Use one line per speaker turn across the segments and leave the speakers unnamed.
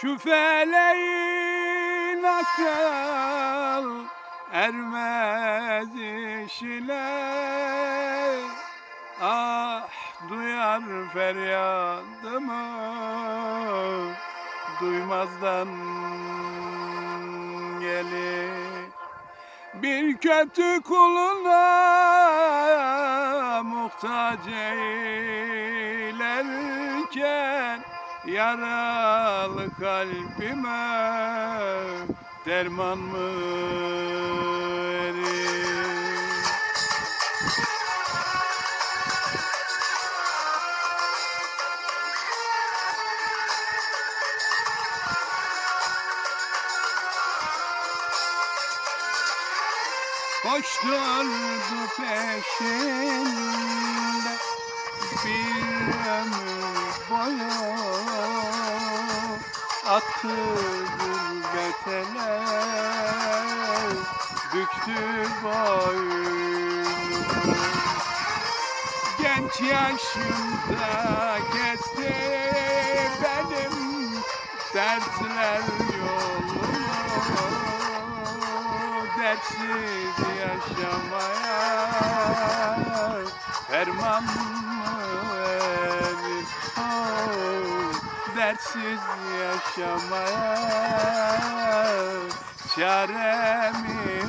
Şu feleğin akıl ermez işine. Ah duyar feryadımı duymazdan gelir. Bir kötü kuluna muhtaç eylerken Yaralı kalbime derman mı verir? Koşturdu peşinde bir ömür boyu Attı gurbetele büktü boynu Genç yaşımda kesti benim dertler yolumu Dertsiz yaşamaya ferman Dertsiz yaşamaya çare mi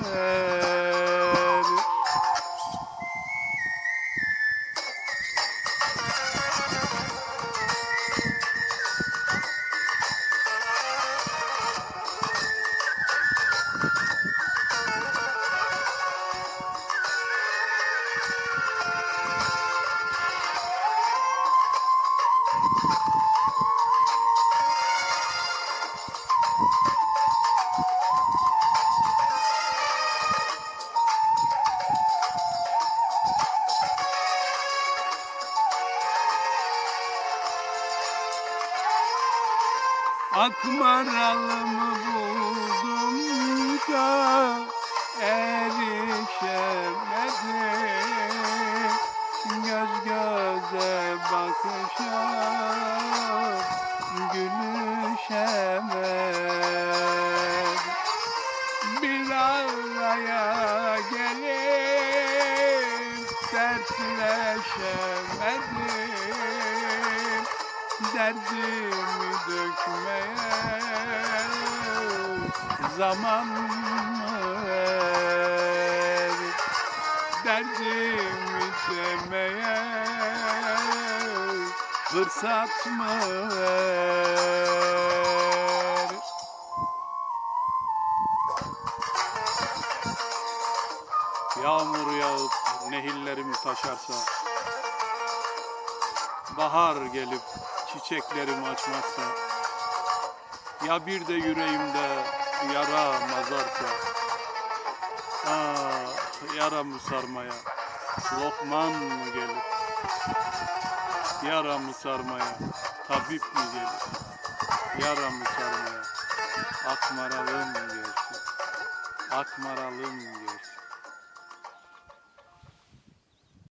Akmaralımı buldum da erişemedim. Göz göze bakışa gülüşemedim. Bir araya gelip dertleşemedim Derdimi dökmeye zaman ver? Derdimi demeye fırsat mı ver? Yağmur yağıp nehirlerim taşarsa Bahar gelip çiçeklerim açmazsa Ya bir de yüreğimde yara mazarsa Ah yaramı sarmaya Lokman mı gelir? Yaramı sarmaya Tabip mi gelir? Yaramı sarmaya Akmaralım gelsin? Akmaralım gelsin